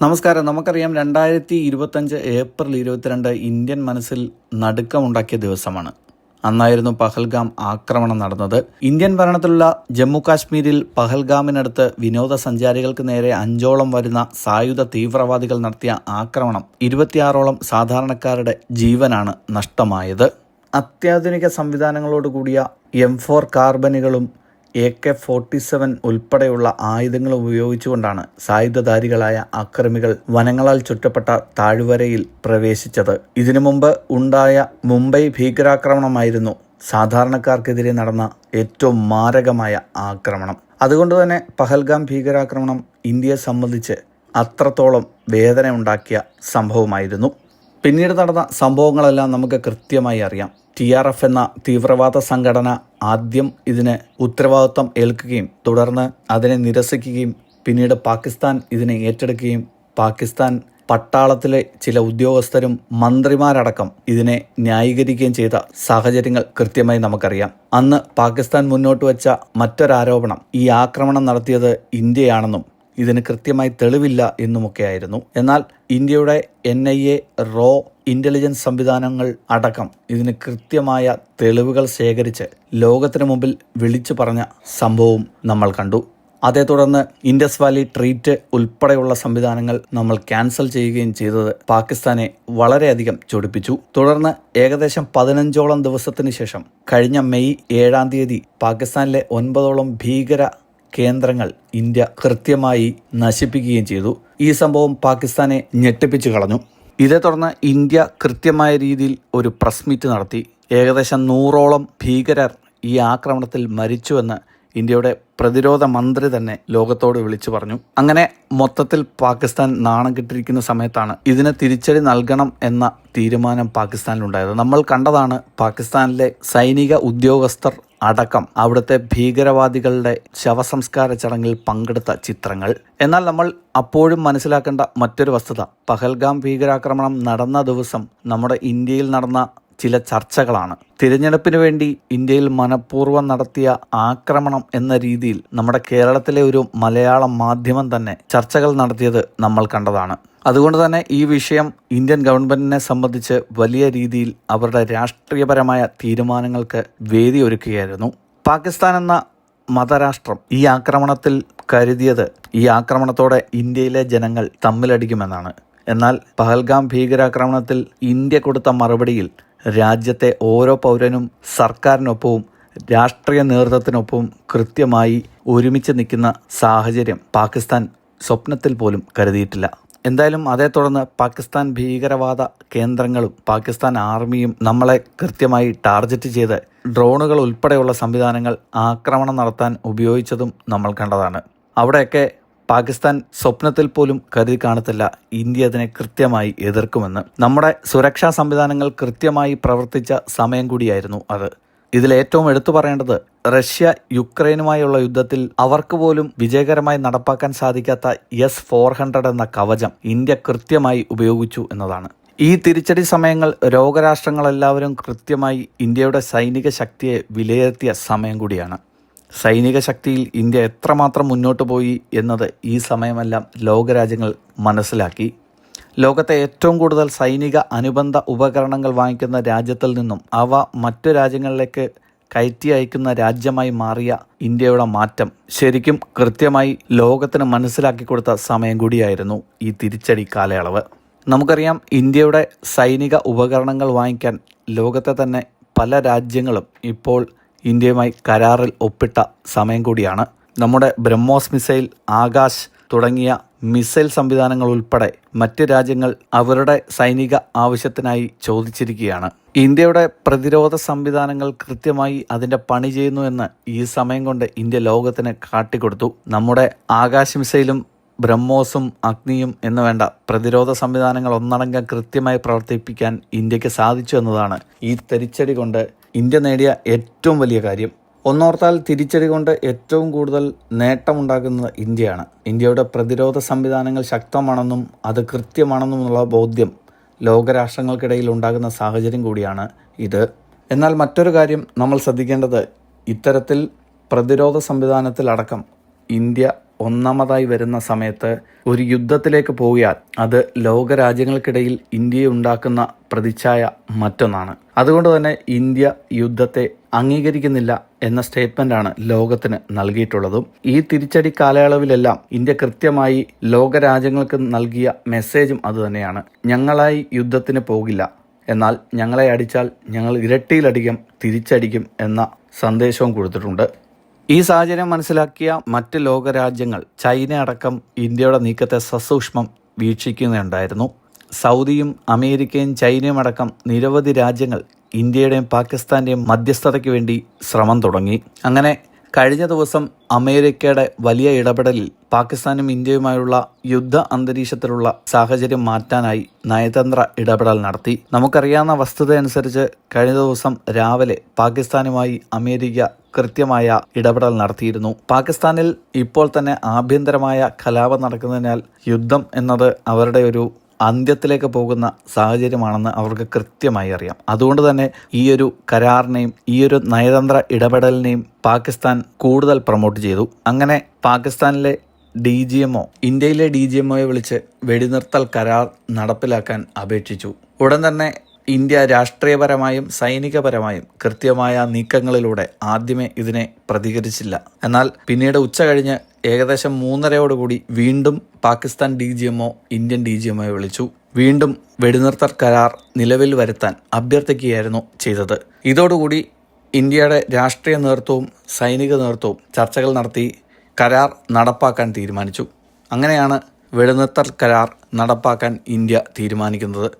നമസ്കാരം. നമുക്കറിയാം രണ്ടായിരത്തി ഇരുപത്തഞ്ച് ഏപ്രിൽ ഇരുപത്തിരണ്ട് ഇന്ത്യൻ മനസ്സിൽ നടുക്കമുണ്ടാക്കിയ ദിവസമാണ്. അന്നായിരുന്നു പഹൽഗാം ആക്രമണം നടന്നത്. ഇന്ത്യൻ ഭരണത്തിലുള്ള ജമ്മു കാശ്മീരിൽ പഹൽഗാമിനടുത്ത് വിനോദസഞ്ചാരികൾക്ക് നേരെ അഞ്ചോളം വരുന്ന സായുധ തീവ്രവാദികൾ നടത്തിയ ആക്രമണം ഇരുപത്തിയാറോളം സാധാരണക്കാരുടെ ജീവനാണ് നഷ്ടമായത്. അത്യാധുനിക സംവിധാനങ്ങളോട് കൂടിയ എം ഫോർ കാർബനുകളും എ കെ ഫോർട്ടി സെവൻ ഉൾപ്പെടെയുള്ള ആയുധങ്ങൾ ഉപയോഗിച്ചുകൊണ്ടാണ് സായുധധാരികളായ ആക്രമികൾ വനങ്ങളാൽ ചുറ്റപ്പെട്ട താഴ്വരയിൽ പ്രവേശിച്ചത്. ഇതിനു മുമ്പ് ഉണ്ടായ മുംബൈ ഭീകരാക്രമണമായിരുന്നു സാധാരണക്കാർക്കെതിരെ നടന്ന ഏറ്റവും മാരകമായ ആക്രമണം. അതുകൊണ്ട് തന്നെ പഹൽഗാം ഭീകരാക്രമണം ഇന്ത്യയെ സംബന്ധിച്ച് അത്രത്തോളം വേദന ഉണ്ടാക്കിയ സംഭവമായിരുന്നു. പിന്നീട് നടന്ന സംഭവങ്ങളെല്ലാം നമുക്ക് കൃത്യമായി അറിയാം. ടി ആർ എഫ് എന്ന തീവ്രവാദ സംഘടന ആദ്യം ഇതിന് ഉത്തരവാദിത്വം ഏൽക്കുകയും തുടർന്ന് അതിനെ നിരസിക്കുകയും പിന്നീട് പാകിസ്ഥാൻ ഇതിനെ ഏറ്റെടുക്കുകയും പാകിസ്ഥാൻ പട്ടാളത്തിലെ ചില ഉദ്യോഗസ്ഥരും മന്ത്രിമാരടക്കം ഇതിനെ ന്യായീകരിക്കുകയും ചെയ്ത സാഹചര്യങ്ങൾ കൃത്യമായി നമുക്കറിയാം. അന്ന് പാകിസ്ഥാൻ മുന്നോട്ട് വെച്ച മറ്റൊരാരോപണം ഈ ആക്രമണം നടത്തിയത് ഇന്ത്യയാണെന്നും ഇതിന് കൃത്യമായി തെളിവില്ല എന്നുമൊക്കെയായിരുന്നു. എന്നാൽ ഇന്ത്യയുടെ എൻ ഐ എ റോ ഇന്റലിജൻസ് സംവിധാനങ്ങൾ അടക്കം ഇതിന് കൃത്യമായ തെളിവുകൾ ശേഖരിച്ച് ലോകത്തിന് മുമ്പിൽ വിളിച്ചു പറഞ്ഞ സംഭവവും നമ്മൾ കണ്ടു. അതേ തുടർന്ന് ഇൻഡസ് വാലി ട്രീറ്റ് ഉൾപ്പെടെയുള്ള സംവിധാനങ്ങൾ നമ്മൾ ക്യാൻസൽ ചെയ്യുകയും ചെയ്തത് പാകിസ്ഥാനെ വളരെയധികം ചൊടിപ്പിച്ചു. തുടർന്ന് ഏകദേശം പതിനഞ്ചോളം ദിവസത്തിന് ശേഷം കഴിഞ്ഞ മെയ് ഏഴാം തീയതി പാകിസ്ഥാനിലെ ഒൻപതോളം ഭീകര കേന്ദ്രങ്ങൾ ഇന്ത്യ കൃത്യമായി നശിപ്പിക്കുകയും ചെയ്തു. ഈ സംഭവം പാകിസ്ഥാനെ ഞെട്ടിപ്പിച്ചു കളഞ്ഞു. ഇതേ തുടർന്ന് ഇന്ത്യ കൃത്യമായ രീതിയിൽ ഒരു പ്രസ് മീറ്റ് നടത്തി. ഏകദേശം നൂറോളം ഭീകരർ ഈ ആക്രമണത്തിൽ മരിച്ചുവെന്ന് ഇന്ത്യയുടെ പ്രതിരോധ മന്ത്രി തന്നെ ലോകത്തോട് വിളിച്ചു പറഞ്ഞു. അങ്ങനെ മൊത്തത്തിൽ പാകിസ്ഥാൻ നാണം കിട്ടിയിരിക്കുന്ന സമയത്താണ് ഇതിന് തിരിച്ചടി നൽകണം എന്ന തീരുമാനം പാകിസ്ഥാനിലുണ്ടായത്. നമ്മൾ കണ്ടതാണ് പാകിസ്ഥാനിലെ സൈനിക ഉദ്യോഗസ്ഥർ അടക്കം അവിടുത്തെ ഭീകരവാദികളുടെ ശവസംസ്കാര ചടങ്ങിൽ പങ്കെടുത്ത ചിത്രങ്ങൾ. എന്നാൽ നമ്മൾ അപ്പോഴും മനസ്സിലാക്കേണ്ട മറ്റൊരു വസ്തുത. പഹൽഗാം ഭീകരാക്രമണം നടന്ന ദിവസം നമ്മുടെ ഇന്ത്യയിൽ നടന്ന ചില ചർച്ചകളാണ്. തിരഞ്ഞെടുപ്പിന് വേണ്ടി ഇന്ത്യയിൽ മനഃപൂർവം നടത്തിയ ആക്രമണം എന്ന രീതിയിൽ നമ്മുടെ കേരളത്തിലെ ഒരു മലയാള മാധ്യമം തന്നെ ചർച്ചകൾ നടത്തിയത് നമ്മൾ കണ്ടതാണ്. അതുകൊണ്ട് തന്നെ ഈ വിഷയം ഇന്ത്യൻ ഗവൺമെന്റിനെ സംബന്ധിച്ച് വലിയ രീതിയിൽ അവരുടെ രാഷ്ട്രീയപരമായ തീരുമാനങ്ങൾക്ക് വേദി ഒരുക്കുകയായിരുന്നു. പാകിസ്ഥാൻ എന്ന മതരാഷ്ട്രം ഈ ആക്രമണത്തിൽ കരുതിയത് ഈ ആക്രമണത്തോടെ ഇന്ത്യയിലെ ജനങ്ങൾ തമ്മിലടിക്കുമെന്നാണ്. എന്നാൽ പഹൽഗാം ഭീകരാക്രമണത്തിൽ ഇന്ത്യ കൊടുത്ത മറുപടിയിൽ രാജ്യത്തെ ഓരോ പൗരനും സർക്കാരിനൊപ്പവും രാഷ്ട്രീയ നേതൃത്വത്തിനൊപ്പവും കൃത്യമായി ഒരുമിച്ച് നിൽക്കുന്ന സാഹചര്യം പാകിസ്ഥാൻ സ്വപ്നത്തിൽ പോലും കരുതിയിട്ടില്ല. എന്തായാലും അതേ തുടർന്ന് പാകിസ്ഥാൻ ഭീകരവാദ കേന്ദ്രങ്ങളും പാകിസ്ഥാൻ ആർമിയും നമ്മളെ കൃത്യമായി ടാർഗറ്റ് ചെയ്ത് ഡ്രോണുകൾ ഉൾപ്പെടെയുള്ള സംവിധാനങ്ങൾ ആക്രമണം നടത്താൻ ഉപയോഗിച്ചതും നമ്മൾ കണ്ടതാണ്. അവിടെയൊക്കെ പാകിസ്ഥാൻ സ്വപ്നത്തിൽ പോലും കരുതി കാണത്തില്ല ഇന്ത്യ അതിനെ കൃത്യമായി എതിർക്കുമെന്ന്. നമ്മുടെ സുരക്ഷാ സംവിധാനങ്ങൾ കൃത്യമായി പ്രവർത്തിച്ച സമയം കൂടിയായിരുന്നു അത്. ഇതിൽ ഏറ്റവും എടുത്തു പറയേണ്ടത് റഷ്യ യുക്രൈനുമായുള്ള യുദ്ധത്തിൽ അവർക്ക് പോലും വിജയകരമായി നടപ്പാക്കാൻ സാധിക്കാത്ത എസ് ഫോർ ഹൺഡ്രഡ് എന്ന കവചം ഇന്ത്യ കൃത്യമായി ഉപയോഗിച്ചു എന്നതാണ്. ഈ തിരിച്ചടി സമയങ്ങൾ രോഗരാഷ്ട്രങ്ങളെല്ലാവരും കൃത്യമായി ഇന്ത്യയുടെ സൈനിക ശക്തിയെ വിലയിരുത്തിയ സമയം കൂടിയാണ്. സൈനിക ശക്തിയിൽ ഇന്ത്യ എത്രമാത്രം മുന്നോട്ട് പോയി എന്നത് ഈ സമയമെല്ലാം ലോകരാജ്യങ്ങൾ മനസ്സിലാക്കി. ലോകത്തെ ഏറ്റവും കൂടുതൽ സൈനിക അനുബന്ധ ഉപകരണങ്ങൾ വാങ്ങിക്കുന്ന രാജ്യത്തിൽ നിന്നും അവ മറ്റു രാജ്യങ്ങളിലേക്ക് കയറ്റി അയക്കുന്ന രാജ്യമായി മാറിയ ഇന്ത്യയുടെ മാറ്റം ശരിക്കും കൃത്യമായി ലോകത്തിന് മനസ്സിലാക്കി കൊടുത്ത സമയം കൂടിയായിരുന്നു ഈ തിരിച്ചടി കാലയളവ്. നമുക്കറിയാം ഇന്ത്യയുടെ സൈനിക ഉപകരണങ്ങൾ വാങ്ങിക്കാൻ ലോകത്തെ തന്നെ പല രാജ്യങ്ങളും ഇപ്പോൾ ഇന്ത്യയുമായി കരാറിൽ ഒപ്പിട്ട സമയം കൂടിയാണ്. നമ്മുടെ ബ്രഹ്മോസ് മിസൈൽ ആകാശ് തുടങ്ങിയ മിസൈൽ സംവിധാനങ്ങൾ ഉൾപ്പെടെ മറ്റ് രാജ്യങ്ങൾ അവരുടെ സൈനിക ആവശ്യത്തിനായി ചോദിച്ചിരിക്കുകയാണ്. ഇന്ത്യയുടെ പ്രതിരോധ സംവിധാനങ്ങൾ കൃത്യമായി അതിന്റെ പണി ചെയ്യുന്നു എന്ന് ഈ സമയം കൊണ്ട് ഇന്ത്യ ലോകത്തിന് കാട്ടിക്കൊടുത്തു. നമ്മുടെ ആകാശ മിസൈലും ബ്രഹ്മോസും അഗ്നിയും എന്ന് വേണ്ട പ്രതിരോധ സംവിധാനങ്ങൾ ഒന്നടങ്കം കൃത്യമായി പ്രവർത്തിപ്പിക്കാൻ ഇന്ത്യയ്ക്ക് സാധിച്ചു എന്നതാണ് ഈ തിരിച്ചടി കൊണ്ട് ഇന്ത്യ നേടിയ ഏറ്റവും വലിയ കാര്യം. ഒന്നോർത്താൽ തിരിച്ചടി കൊണ്ട് ഏറ്റവും കൂടുതൽ നേട്ടമുണ്ടാക്കുന്നത് ഇന്ത്യയാണ്. ഇന്ത്യയുടെ പ്രതിരോധ സംവിധാനങ്ങൾ ശക്തമാണെന്നും അത് കൃത്യമാണെന്നുമുള്ള ബോധ്യം ലോകരാഷ്ട്രങ്ങൾക്കിടയിൽ ഉണ്ടാകുന്ന സാഹചര്യം കൂടിയാണ് ഇത്. എന്നാൽ മറ്റൊരു കാര്യം നമ്മൾ ശ്രദ്ധിക്കേണ്ടത് ഇത്തരത്തിൽ പ്രതിരോധ സംവിധാനത്തിലടക്കം ഇന്ത്യ ഒന്നാമതായി വരുന്ന സമയത്ത് ഒരു യുദ്ധത്തിലേക്ക് പോയാൽ അത് ലോകരാജ്യങ്ങൾക്കിടയിൽ ഇന്ത്യ ഉണ്ടാക്കുന്ന പ്രതിച്ഛായ മറ്റൊന്നാണ്. അതുകൊണ്ട് തന്നെ ഇന്ത്യ യുദ്ധത്തെ അംഗീകരിക്കുന്നില്ല എന്ന സ്റ്റേറ്റ്മെന്റ് ആണ് ലോകത്തിന് നൽകിയിട്ടുള്ളതും. ഈ തിരിച്ചടി കാലയളവിലെല്ലാം ഇന്ത്യ കൃത്യമായി ലോകരാജ്യങ്ങൾക്ക് നൽകിയ മെസ്സേജും അതുതന്നെയാണ് ഞങ്ങളായി യുദ്ധത്തിന് പോകില്ല. എന്നാൽ ഞങ്ങളെ അടിച്ചാൽ ഞങ്ങൾ ഇരട്ടിയിലധികം തിരിച്ചടിക്കും എന്ന സന്ദേശവും കൊടുത്തിട്ടുണ്ട്. ഈ സാഹചര്യം മനസ്സിലാക്കിയ മറ്റ് ലോകരാജ്യങ്ങൾ ചൈന അടക്കം ഇന്ത്യയുടെ നീക്കത്തെ സസൂക്ഷ്മം വീക്ഷിക്കുന്നുണ്ടായിരുന്നു സൗദിയും അമേരിക്കയും ചൈനയും അടക്കം നിരവധി രാജ്യങ്ങൾ ഇന്ത്യയുടെയും പാകിസ്ഥാന്റെയും മധ്യസ്ഥതയ്ക്ക് വേണ്ടി ശ്രമം തുടങ്ങി. അങ്ങനെ കഴിഞ്ഞ ദിവസം അമേരിക്കയുടെ വലിയ ഇടപെടലിൽ പാകിസ്ഥാനും ഇന്ത്യയുമായുള്ള യുദ്ധ അന്തരീക്ഷത്തിലുള്ള സാഹചര്യം മാറ്റാനായി നയതന്ത്ര ഇടപെടൽ നടത്തി. നമുക്കറിയാവുന്ന വസ്തുതയനുസരിച്ച് കഴിഞ്ഞ ദിവസം രാവിലെ പാകിസ്ഥാനുമായി അമേരിക്ക കൃത്യമായ ഇടപെടൽ നടത്തിയിരുന്നു. പാകിസ്ഥാനിൽ ഇപ്പോൾ തന്നെ ആഭ്യന്തരമായ കലാപം നടക്കുന്നതിനാൽ യുദ്ധം എന്നത് അവരുടെ ഒരു അന്ത്യത്തിലേക്ക് പോകുന്ന സാഹചര്യമാണെന്ന് അവർക്ക് കൃത്യമായി അറിയാം. അതുകൊണ്ട് തന്നെ ഈയൊരു കരാറിനെയും ഈയൊരു നയതന്ത്ര ഇടപെടലിനെയും പാകിസ്ഥാൻ കൂടുതൽ പ്രൊമോട്ട് ചെയ്തു. അങ്ങനെ പാകിസ്ഥാനിലെ ഡി ജി എംഒ ഇന്ത്യയിലെ ഡി ജി എംഒയെ വിളിച്ച് വെടിനിർത്തൽ കരാർ നടപ്പിലാക്കാൻ അപേക്ഷിച്ചു. ഉടൻ തന്നെ ഇന്ത്യ രാഷ്ട്രീയപരമായും സൈനികപരമായും കൃത്യമായ നീക്കങ്ങളിലൂടെ ആദ്യമേ ഇതിനെ പ്രതികരിച്ചില്ല. എന്നാൽ പിന്നീട് ഉച്ച കഴിഞ്ഞ് ഏകദേശം മൂന്നരയോടുകൂടി വീണ്ടും Pakistan D G MO Indian D G എംഒയെ വിളിച്ചു. വീണ്ടും വെടിനിർത്തൽ കരാർ നിലവിൽ വരുത്താൻ അഭ്യർത്ഥിക്കുകയായിരുന്നു ചെയ്തത്. ഇതോടുകൂടി ഇന്ത്യയുടെ രാഷ്ട്രീയ നേതൃത്വവും സൈനിക നേതൃത്വവും ചർച്ചകൾ നടത്തി കരാർ നടപ്പാക്കാൻ തീരുമാനിച്ചു. അങ്ങനെയാണ് വെടിനിർത്തൽ കരാർ നടപ്പാക്കാൻ ഇന്ത്യ തീരുമാനിക്കുന്നത്.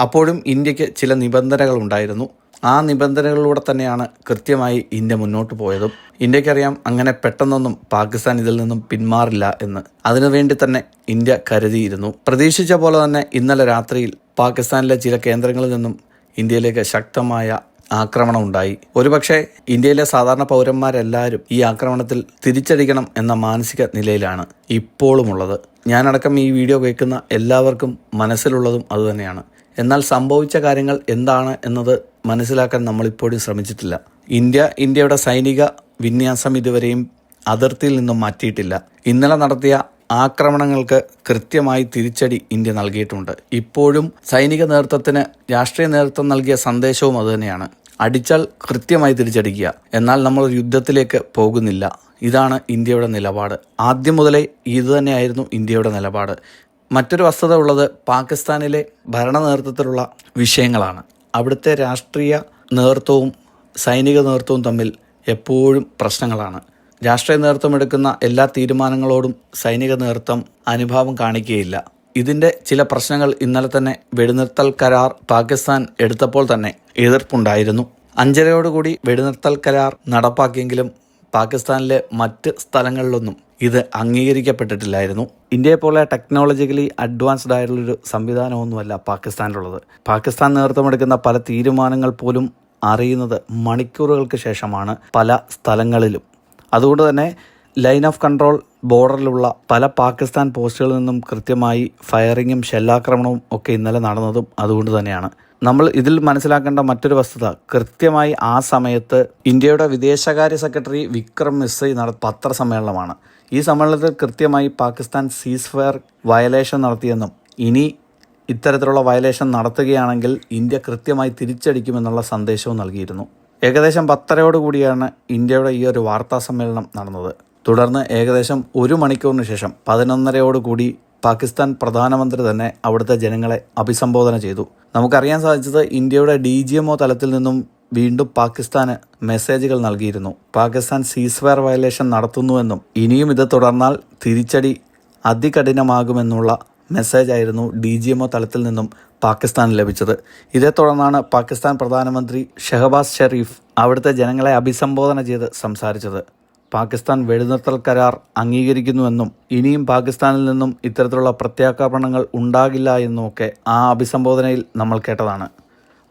അപ്പോഴും ഇന്ത്യയ്ക്ക് ചില നിബന്ധനകൾ ഉണ്ടായിരുന്നു. ആ നിബന്ധനകളിലൂടെ തന്നെയാണ് കൃത്യമായി ഇന്ത്യ മുന്നോട്ട് പോയതും. ഇന്ത്യക്കറിയാം അങ്ങനെ പെട്ടെന്നൊന്നും പാകിസ്ഥാൻ ഇതിൽ നിന്നും പിന്മാറില്ല എന്ന്. അതിനുവേണ്ടി തന്നെ ഇന്ത്യ കരുതിയിരുന്നു. പ്രതീക്ഷിച്ച പോലെ തന്നെ ഇന്നലെ രാത്രിയിൽ പാകിസ്ഥാനിലെ ചില കേന്ദ്രങ്ങളിൽ നിന്നും ഇന്ത്യയിലേക്ക് ശക്തമായ ആക്രമണം ഉണ്ടായി. ഒരുപക്ഷെ ഇന്ത്യയിലെ സാധാരണ പൗരന്മാരെല്ലാവരും ഈ ആക്രമണത്തിൽ തിരിച്ചടിക്കണം എന്ന മാനസിക നിലയിലാണ് ഇപ്പോഴുമുള്ളത്. ഞാനടക്കം ഈ വീഡിയോ കേൾക്കുന്ന എല്ലാവർക്കും മനസ്സിലുള്ളതും അതുതന്നെയാണ്. എന്നാൽ സംഭവിച്ച കാര്യങ്ങൾ എന്താണ് എന്നത് മനസ്സിലാക്കാൻ നമ്മളിപ്പോഴും ശ്രമിച്ചിട്ടില്ല. ഇന്ത്യ ഇന്ത്യയുടെ സൈനിക വിന്യാസം ഇതുവരെയും അതിർത്തിയിൽ നിന്നും മാറ്റിയിട്ടില്ല. ഇന്നലെ നടത്തിയ ആക്രമണങ്ങൾക്ക് കൃത്യമായി തിരിച്ചടി ഇന്ത്യ നൽകിയിട്ടുണ്ട്. ഇപ്പോഴും സൈനിക നേതൃത്വത്തിന് രാഷ്ട്രീയ നേതൃത്വം നൽകിയ സന്ദേശവും അതുതന്നെയാണ് അടിച്ചാൽ കൃത്യമായി തിരിച്ചടിക്കുക. എന്നാൽ നമ്മൾ യുദ്ധത്തിലേക്ക് പോകുന്നില്ല. ഇതാണ് ഇന്ത്യയുടെ നിലപാട്. ആദ്യം മുതലേ ഇതുതന്നെയായിരുന്നു ഇന്ത്യയുടെ നിലപാട്. മറ്റൊരു വസ്തുത ഉള്ളത് പാകിസ്ഥാനിലെ ഭരണ നേതൃത്വത്തിലുള്ള വിഷയങ്ങളാണ്. അവിടുത്തെ രാഷ്ട്രീയ നേതൃത്വവും സൈനിക നേതൃത്വവും തമ്മിൽ എപ്പോഴും പ്രശ്നങ്ങളാണ്. രാഷ്ട്രീയ നേതൃത്വം എടുക്കുന്ന എല്ലാ തീരുമാനങ്ങളോടും സൈനിക നേതൃത്വം അനുഭാവം കാണിക്കുകയില്ല. ഇതിന്റെ ചില പ്രശ്നങ്ങൾ ഇന്നലെ തന്നെ വെടിനിർത്തൽ കരാർ പാകിസ്ഥാൻ എടുത്തപ്പോൾ തന്നെ എതിർപ്പുണ്ടായിരുന്നു. അഞ്ചരയോടുകൂടി വെടിനിർത്തൽ കരാർ നടപ്പാക്കിയെങ്കിലും പാകിസ്ഥാനിലെ മറ്റ് സ്ഥലങ്ങളിലൊന്നും ഇത് അംഗീകരിക്കപ്പെട്ടിട്ടില്ലായിരുന്നു. ഇന്ത്യയെ പോലെ ടെക്നോളജിക്കലി അഡ്വാൻസ്ഡ് ആയിട്ടുള്ളൊരു സംവിധാനമൊന്നുമല്ല പാകിസ്ഥാനിലുള്ളത്. പാകിസ്ഥാൻ നേതൃത്വമെടുക്കുന്ന പല തീരുമാനങ്ങൾ പോലും അറിയുന്നത് മണിക്കൂറുകൾക്ക് ശേഷമാണ് പല സ്ഥലങ്ങളിലും. അതുകൊണ്ട് തന്നെ ലൈൻ ഓഫ് കൺട്രോൾ ബോർഡറിലുള്ള പല പാകിസ്ഥാൻ പോസ്റ്റുകളിൽ നിന്നും കൃത്യമായി ഫയറിങ്ങും ഷെല്ലാക്രമണവും ഒക്കെ ഇന്നലെ നടന്നതും അതുകൊണ്ട് തന്നെയാണ്. നമ്മൾ ഇതിൽ മനസ്സിലാക്കേണ്ട മറ്റൊരു വസ്തുത കൃത്യമായി ആ സമയത്ത് ഇന്ത്യയുടെ വിദേശകാര്യ സെക്രട്ടറി വിക്രം മിസ്രി നട പത്രസമ്മേളനമാണ്. ഈ സമ്മേളനത്തിൽ കൃത്യമായി പാകിസ്ഥാൻ സീസ് ഫയർ വയലേഷൻ നടത്തിയെന്നും ഇനി ഇത്തരത്തിലുള്ള വയലേഷൻ നടത്തുകയാണെങ്കിൽ ഇന്ത്യ കൃത്യമായി തിരിച്ചടിക്കുമെന്നുള്ള സന്ദേശവും നൽകിയിരുന്നു. ഏകദേശം പത്തരയോടുകൂടിയാണ് ഇന്ത്യയുടെ ഈ ഒരു വാർത്താ സമ്മേളനം നടന്നത്. തുടർന്ന് ഏകദേശം ഒരു മണിക്കൂറിന് ശേഷം പതിനൊന്നരയോടുകൂടി പാകിസ്ഥാൻ പ്രധാനമന്ത്രി തന്നെ അവിടുത്തെ ജനങ്ങളെ അഭിസംബോധന ചെയ്തു. നമുക്കറിയാൻ സാധിച്ചത് ഇന്ത്യയുടെ ഡി തലത്തിൽ നിന്നും വീണ്ടും പാകിസ്ഥാന് മെസ്സേജുകൾ നൽകിയിരുന്നു. പാകിസ്ഥാൻ സീസ്ഫയർ വയലേഷൻ നടത്തുന്നുവെന്നും ഇനിയും ഇത് തുടർന്നാൽ തിരിച്ചടി അതികഠിനമാകുമെന്നുള്ള മെസ്സേജായിരുന്നു ഡി ജി എംഒ തലത്തിൽ നിന്നും പാകിസ്ഥാന് ലഭിച്ചത്. ഇതേ തുടർന്നാണ് പാകിസ്ഥാൻ പ്രധാനമന്ത്രി ഷെഹബാസ് ഷെരീഫ് അവിടുത്തെ ജനങ്ങളെ അഭിസംബോധന ചെയ്ത് സംസാരിച്ചത്. പാകിസ്ഥാൻ വെടിനിർത്തൽ കരാർ അംഗീകരിക്കുന്നുവെന്നും ഇനിയും പാകിസ്ഥാനിൽ നിന്നും ഇത്തരത്തിലുള്ള പ്രത്യാക്രമണങ്ങൾ ഉണ്ടാകില്ല എന്നുമൊക്കെ ആ അഭിസംബോധനയിൽ നമ്മൾ കേട്ടതാണ്.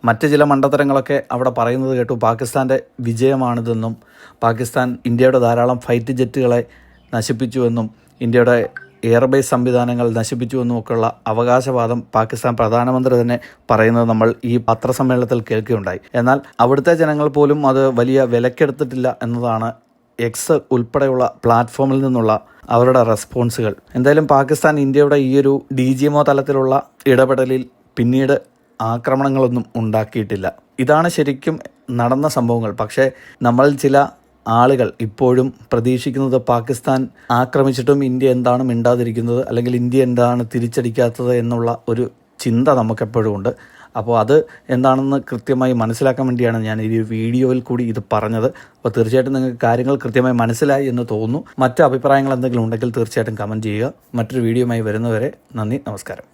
മറ്റ് ചില മണ്ടത്തരങ്ങളൊക്കെ അവിടെ പറയുന്നത് കേട്ടു. പാകിസ്ഥാന്റെ വിജയമാണിതെന്നും പാകിസ്ഥാൻ ഇന്ത്യയുടെ ധാരാളം ഫൈറ്റ് ജെറ്റുകളെ നശിപ്പിച്ചുവെന്നും ഇന്ത്യയുടെ എയർബേസ് സംവിധാനങ്ങൾ നശിപ്പിച്ചുവെന്നുമൊക്കെയുള്ള അവകാശവാദം പാകിസ്ഥാൻ പ്രധാനമന്ത്രി തന്നെ പറയുന്നത് നമ്മൾ ഈ പത്രസമ്മേളനത്തിൽ കേൾക്കുകയുണ്ടായി. എന്നാൽ അവിടുത്തെ ജനങ്ങൾ പോലും അത് വലിയ വിലക്കെടുത്തിട്ടില്ല എന്നതാണ് എക്സ് ഉൾപ്പെടെയുള്ള പ്ലാറ്റ്ഫോമിൽ നിന്നുള്ള അവരുടെ റെസ്പോൺസുകൾ എന്തായാലും പാകിസ്ഥാൻ ഇന്ത്യയുടെ ഈ ഒരു ഡി ജി തലത്തിലുള്ള ഇടപെടലിൽ പിന്നീട് ആക്രമണങ്ങളൊന്നും ഉണ്ടാക്കിയിട്ടില്ല. ഇതാണ് ശരിക്കും നടന്ന സംഭവങ്ങൾ. പക്ഷേ നമ്മൾ ചില ആളുകൾ ഇപ്പോഴും പ്രതീക്ഷിക്കുന്നത് പാകിസ്ഥാൻ ആക്രമിച്ചിട്ടും ഇന്ത്യ എന്താണ് മിണ്ടാതിരിക്കുന്നത് അല്ലെങ്കിൽ ഇന്ത്യ എന്താണ് തിരിച്ചടിക്കാത്തത് എന്നുള്ള ഒരു ചിന്ത നമുക്കെപ്പോഴും ഉണ്ട്. അപ്പോൾ അത് എന്താണെന്ന് കൃത്യമായി മനസ്സിലാക്കാൻ വേണ്ടിയാണ് ഞാൻ ഈ വീഡിയോയിൽ കൂടി ഇത് പറഞ്ഞത്. അപ്പോൾ തീർച്ചയായിട്ടും നിങ്ങൾക്ക് കാര്യങ്ങൾ കൃത്യമായി മനസ്സിലായി എന്ന് തോന്നുന്നു. മറ്റ് അഭിപ്രായങ്ങൾ എന്തെങ്കിലും ഉണ്ടെങ്കിൽ തീർച്ചയായിട്ടും കമന്റ് ചെയ്യുക. മറ്റൊരു വീഡിയോയുമായി വരുന്നവരെ നന്ദി നമസ്കാരം.